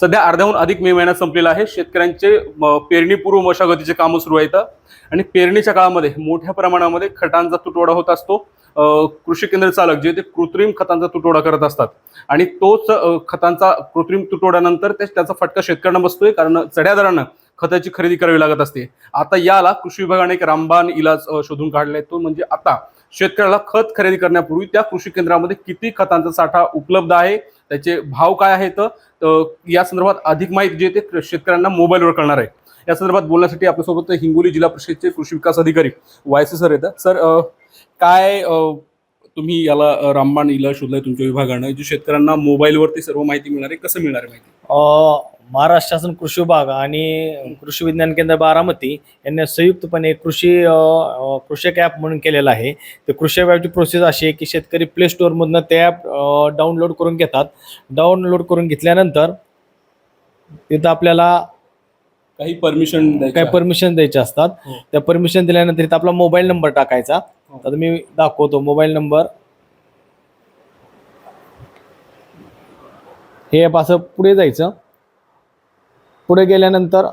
सध्या अर्ध्याहून अधिक मे महिना संपलेला आहे. शेतकऱ्यांचे म, पेरणीपूर्व मशागतीचे कामं सुरू आहेत. आणि पेरणीच्या काळामध्ये मोठ्या प्रमाणामध्ये खतांचा तुटवडा होत असतो. कृषी केंद्र चालक जे ते कृत्रिम खतांचा तुटवडा करत असतात. आणि तोच खतांचा कृत्रिम तुटवड्यानंतर ते त्याचा फटका शेतकऱ्यांना बसतोय. कारण चढ्या दरानं खताची खरेदी करावी लागत असते. आता याला कृषी विभागाने एक रामबाण इलाज शोधून काढलाय तो. म्हणजे आता शेतकऱ्याला खत खरेदी करण्यापूर्वी त्या कृषी केंद्रामध्ये किती खतांचा साठा उपलब्ध आहे? त्याचे भाव काय आहेत तर या संदर्भात अधिक माहिती जे ते शेतकऱ्यांना मोबाईलवर करणार आहे. या संदर्भात बोलण्यासाठी आपल्यासोबत हिंगोली जिल्हा परिषदेचे कृषी विकास अधिकारी वायसे सर येतात सर काय तुम्ही याला रामबाण इला शोधलाय तुमच्या विभागानं जे शेतकऱ्यांना मोबाईलवरती सर्व माहिती मिळणार आहे कसं मिळणार आहे माहिती? महाराष्ट्र शासन कृषी विभाग आणि कृषी विज्ञान केंद्र बारामती यांनी संयुक्तपणे कृषी कृषक ॲप म्हणून केलेलं आहे. ते कृषी ॲपची प्रोसेस अशी आहे की शेतकरी प्ले स्टोअरमधनं ते ॲप डाउनलोड करून घेतात. डाउनलोड करून घेतल्यानंतर तिथं आपल्याला काही परमिशन काही परमिशन द्यायचे असतात. हो. त्या परमिशन दिल्यानंतर इथं आपला मोबाईल नंबर टाकायचा. हो. आता मी दाखवतो मोबाईल नंबर हे ॲप असं पुढे जायचं. पुढे गेल्यानंतर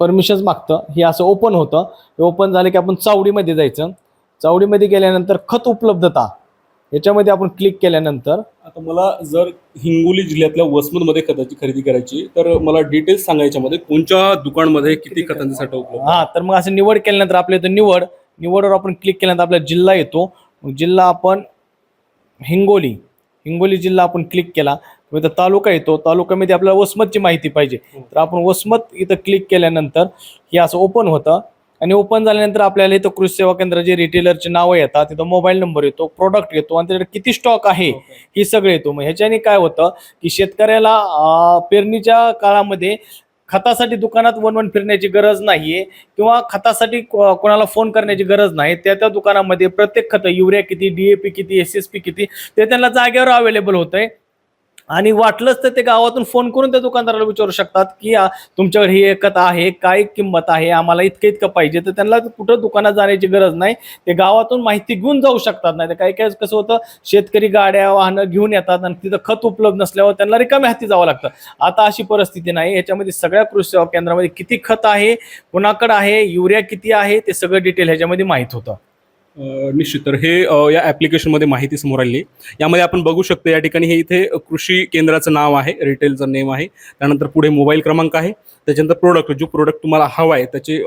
परमिशन्स मागतं. हे असं ओपन होतं. हे ओपन झालं की आपण चावडीमध्ये जायचं. चावडीमध्ये गेल्यानंतर खत उपलब्धता. याच्यामध्ये आपण क्लिक केल्यानंतर आता मला जर हिंगोली जिल्ह्यातल्या वसमतमध्ये खताची खरेदी करायची तर मला डिटेल्स सांगायच्यामध्ये कोणत्या दुकानमध्ये किती खतांचा साठा उपलब्ध हा तर मग असं निवड केल्यानंतर आपल्या इथं निवड. निवडवर आपण क्लिक केल्यानंतर आपला जिल्हा येतो. मग जिल्हा आपण हिंगोली. हिंगोली जिल्हा आपण क्लिक केला. इथं तालुका येतो तालुक्यामध्ये आपल्याला वसमतची माहिती पाहिजे. तर आपण वसमत इथं क्लिक केल्यानंतर हे असं ओपन होतं. आणि ओपन झाल्यानंतर आपल्याला इथं कृषी सेवा केंद्र जे रिटेलरचे नावं येतात तिथं मोबाईल नंबर येतो प्रोडक्ट येतो आणि त्याच्याकडे किती स्टॉक आहे हे सगळं येतो. मग ह्याच्याने काय होतं की शेतकऱ्याला पेरणीच्या काळामध्ये खतासाठी दुकानात वन वन फिरण्याची गरज नाहीये किंवा खतासाठी कोणाला फोन करण्याची गरज नाही. त्या त्या दुकानामध्ये प्रत्येक खतं युरिया किती डीएपी किती एस एस पी किती ते त्यांना जागेवर अवेलेबल होत आहे आणि वाटलंच तर ते गावातून फोन करून त्या दुकानदाराला विचारू शकतात की तुमच्याकडे ही एकत आहे काय किंमत आहे? आम्हाला इतकं इतकं पाहिजे. तर त्यांना कुठं दुकानात जाण्याची गरज नाही. ते गावातून माहिती घेऊन जाऊ शकतात. नाही तर काही काही कसं होतं शेतकरी गाड्या वाहनं घेऊन येतात आणि तिथं खत उपलब्ध नसल्यावर त्यांना रिकाम्या हाती जावं लागतं. आता अशी परिस्थिती नाही. याच्यामध्ये सगळ्या कृषी सेवा केंद्रामध्ये किती खत आहे कुणाकडं आहे युरिया किती आहे ते सगळं डिटेल ह्याच्यामध्ये माहीत होतं. निश्चित. तर हे या ॲप्लिकेशनमध्ये माहिती समोर आली आहे. यामध्ये आपण बघू शकतो या ठिकाणी हे इथे कृषी केंद्राचं नाव आहे रिटेलचं नेम आहे. त्यानंतर पुढे मोबाईल क्रमांक आहे. त्याच्यानंतर प्रोडक्ट जो प्रोडक्ट तुम्हाला हवा आहे त्याचे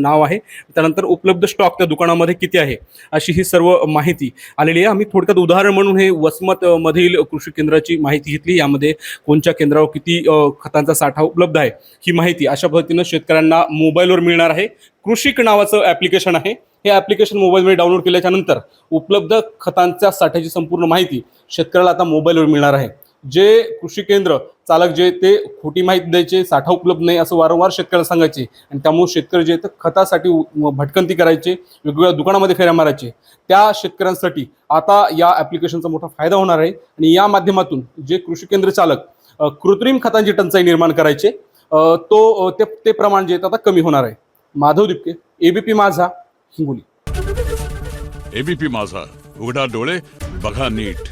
नाव आहे. त्यानंतर उपलब्ध स्टॉक त्या दुकानामध्ये किती आहे अशी ही सर्व माहिती आलेली आहे. आम्ही थोडक्यात उदाहरण म्हणून हे वसमत मधील कृषी केंद्राची माहिती घेतली. यामध्ये कोणत्या केंद्रावर किती खतांचा साठा उपलब्ध आहे ही माहिती अशा पद्धतीनं शेतकऱ्यांना मोबाईलवर मिळणार आहे. कृषिक नावाचं ॲप्लिकेशन आहे. हे ॲप्लिकेशन मोबाईलमध्ये डाउनलोड केल्याच्यानंतर उपलब्ध खतांच्या साठ्याची संपूर्ण माहिती शेतकऱ्याला आता मोबाईलवर मिळणार आहे. जे कृषी केंद्र चालक जे ते खोटी माहिती द्यायचे साठा उपलब्ध नाही असं वारंवार शेतकऱ्याला सांगायचे आणि त्यामुळे शेतकरी जे आहेत खतासाठी भटकंती करायचे वेगवेगळ्या दुकानामध्ये फेऱ्या मारायचे. त्या शेतकऱ्यांसाठी आता या ॲप्लिकेशनचा मोठा फायदा होणार आहे आणि या माध्यमातून जे कृषी केंद्र चालक कृत्रिम खतांची टंचाई निर्माण करायचे तो ते ते प्रमाण जे आहे आता कमी होणार आहे. माधव दिपके एबीपी माझा हिंगोली. एबीपी माझा उघडा डोळे बघा नीट.